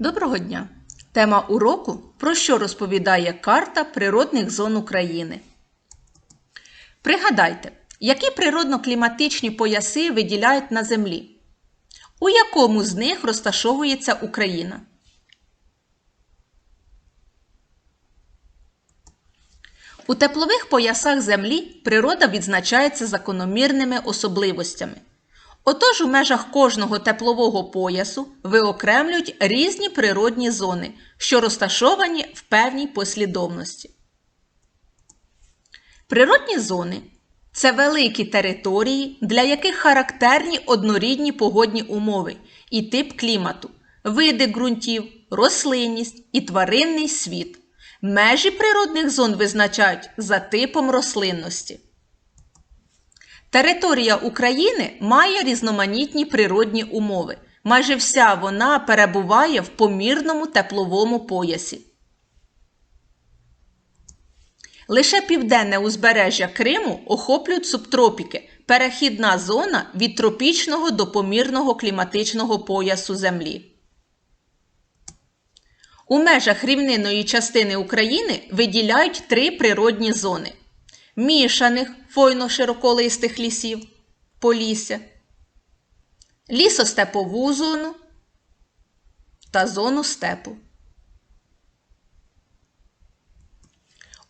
Доброго дня! Тема уроку про що розповідає карта природних зон України. Пригадайте, які природно-кліматичні пояси виділяють на Землі? У якому з них розташовується Україна? У теплових поясах Землі природа відзначається закономірними особливостями. Отож, у межах кожного теплового поясу виокремлюють різні природні зони, що розташовані в певній послідовності. Природні зони це великі території, для яких характерні однорідні погодні умови і тип клімату, види ґрунтів, рослинність і тваринний світ. Межі природних зон визначають за типом рослинності. Територія України має різноманітні природні умови. Майже вся вона перебуває в помірному тепловому поясі. Лише південне узбережжя Криму охоплюють субтропіки, перехідна зона від тропічного до помірного кліматичного поясу Землі. У межах рівнинної частини України виділяють три природні зони мішаних фойно-широколистих лісів полісся, лісостепову зону та зону степу.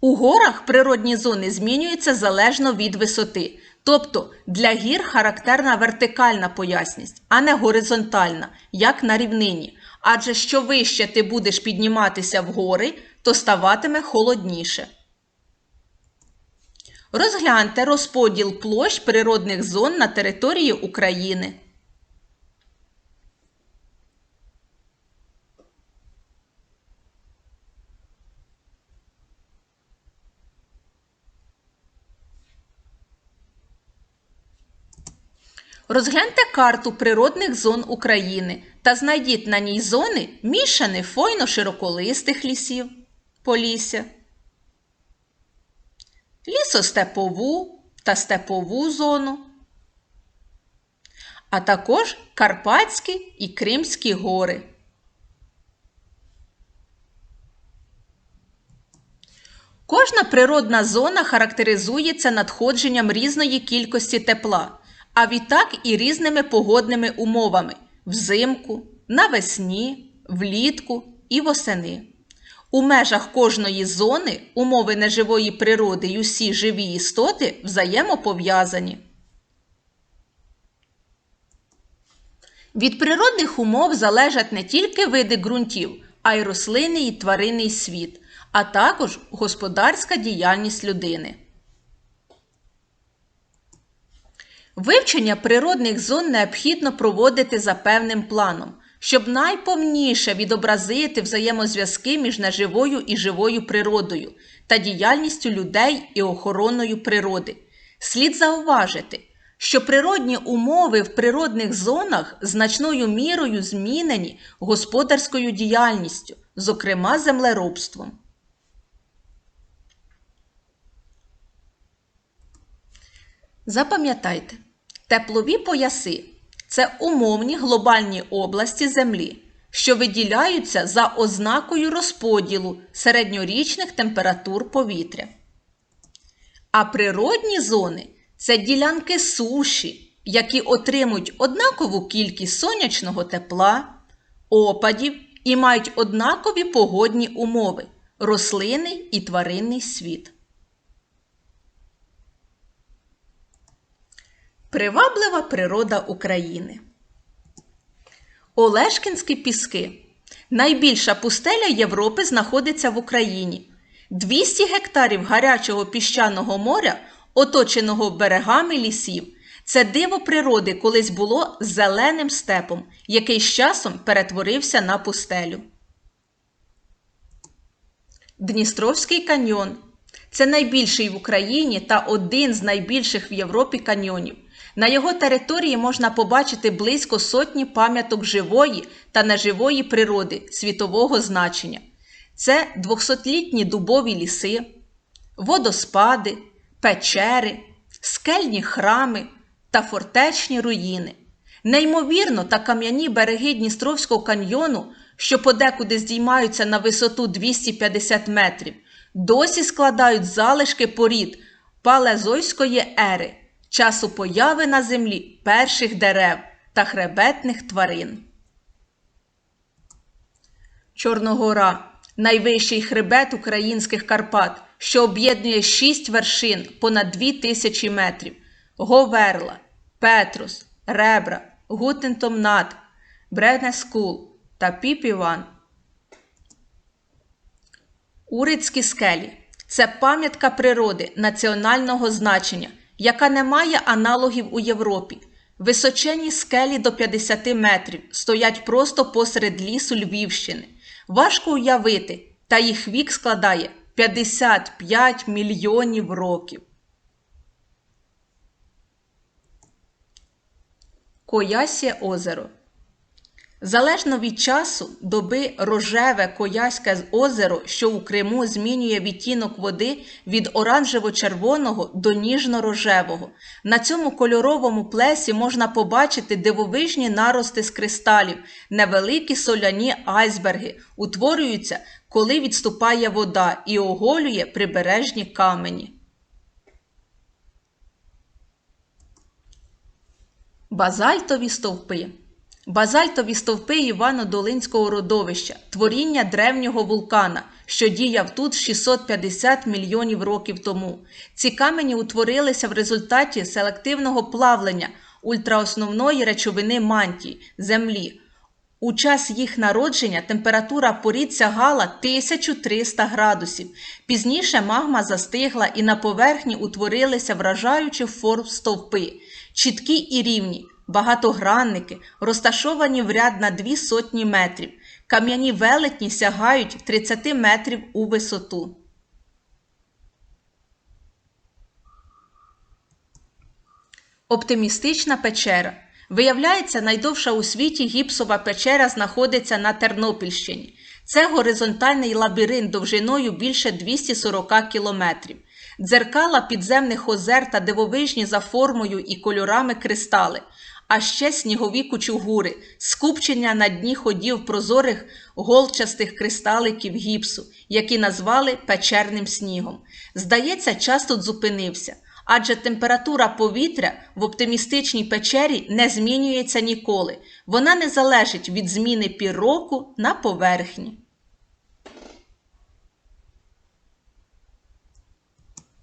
У горах природні зони змінюються залежно від висоти. Тобто для гір характерна вертикальна поясність, а не горизонтальна, як на рівнині. Адже що вище ти будеш підніматися вгори, то ставатиме холодніше. Розгляньте розподіл площ природних зон на території України. Розгляньте карту природних зон України та знайдіть на ній зони мішаних фойно-широколистих лісів Полісся, лісостепову та степову зону, а також Карпатські і Кримські гори. Кожна природна зона характеризується надходженням різної кількості тепла, а відтак і різними погодними умовами взимку, навесні, влітку і восени. У межах кожної зони умови неживої природи й усі живі істоти взаємопов'язані. Від природних умов залежать не тільки види ґрунтів, а й рослинний і тваринний світ, а також господарська діяльність людини. Вивчення природних зон необхідно проводити за певним планом, щоб найповніше відобразити взаємозв'язки між неживою і живою природою та діяльністю людей і охороною природи. Слід зауважити, що природні умови в природних зонах значною мірою змінені господарською діяльністю, зокрема землеробством. Запам'ятайте, теплові пояси це умовні глобальні області Землі, що виділяються за ознакою розподілу середньорічних температур повітря. А природні зони це ділянки суші, які отримують однакову кількість сонячного тепла, опадів і мають однакові погодні умови рослинний і тваринний світ. Приваблива природа України. Олешкінські піски. Найбільша пустеля Європи знаходиться в Україні. 200 гектарів гарячого піщаного моря, оточеного берегами лісів. Це диво природи колись було зеленим степом, який з часом перетворився на пустелю. Дністровський каньйон. Це найбільший в Україні та один з найбільших в Європі каньйонів. На його території можна побачити близько сотні пам'яток живої та неживої природи світового значення. Це 200-літні дубові ліси, водоспади, печери, скельні храми та фортечні руїни. Неймовірно та кам'яні береги Дністровського каньйону, що подекуди здіймаються на висоту 250 метрів, досі складають залишки порід палезойської ери, часу появи на землі перших дерев та хребетних тварин. Чорногора найвищий хребет українських Карпат, що об'єднує шість вершин понад дві тисячі метрів. Говерла, Петрус, Ребра, Гутентомнат, Бренескул та Піпіван. Урицькі скелі це пам'ятка природи національного значення, яка не має аналогів у Європі. Височені скелі до 50 метрів стоять просто посеред лісу Львівщини. Важко уявити, та їх вік складає 55 мільйонів років. Коясє озеро Залежно від часу, доби рожеве Кояське озеро, що у Криму змінює відтінок води від оранжево-червоного до ніжно-рожевого. На цьому кольоровому плесі можна побачити дивовижні нарости з кристалів, невеликі соляні айсберги, утворюються, коли відступає вода і оголює прибережні камені. Базальтові стовпи Базальтові стовпи Івано-Долинського родовища творіння древнього вулкана, що діяв тут 650 мільйонів років тому. Ці камені утворилися в результаті селективного плавлення ультраосновної речовини мантії землі. У час їх народження температура порід сягала 1300 градусів. Пізніше магма застигла і на поверхні утворилися вражаючі форм стовпи, чіткі і рівні, багатогранники, розташовані в ряд на дві сотні метрів. Кам'яні велетні сягають 30 метрів у висоту. Оптимістична печера. Виявляється, найдовша у світі гіпсова печера знаходиться на Тернопільщині. Це горизонтальний лабіринт довжиною більше 240 кілометрів. Дзеркала підземних озер та дивовижні за формою і кольорами кристали, а ще снігові кучугури, скупчення на дні ходів прозорих голчастих кристаликів гіпсу, які назвали печерним снігом. Здається, час тут зупинився адже температура повітря в оптимістичній печері не змінюється ніколи. Вона не залежить від зміни пір року на поверхні.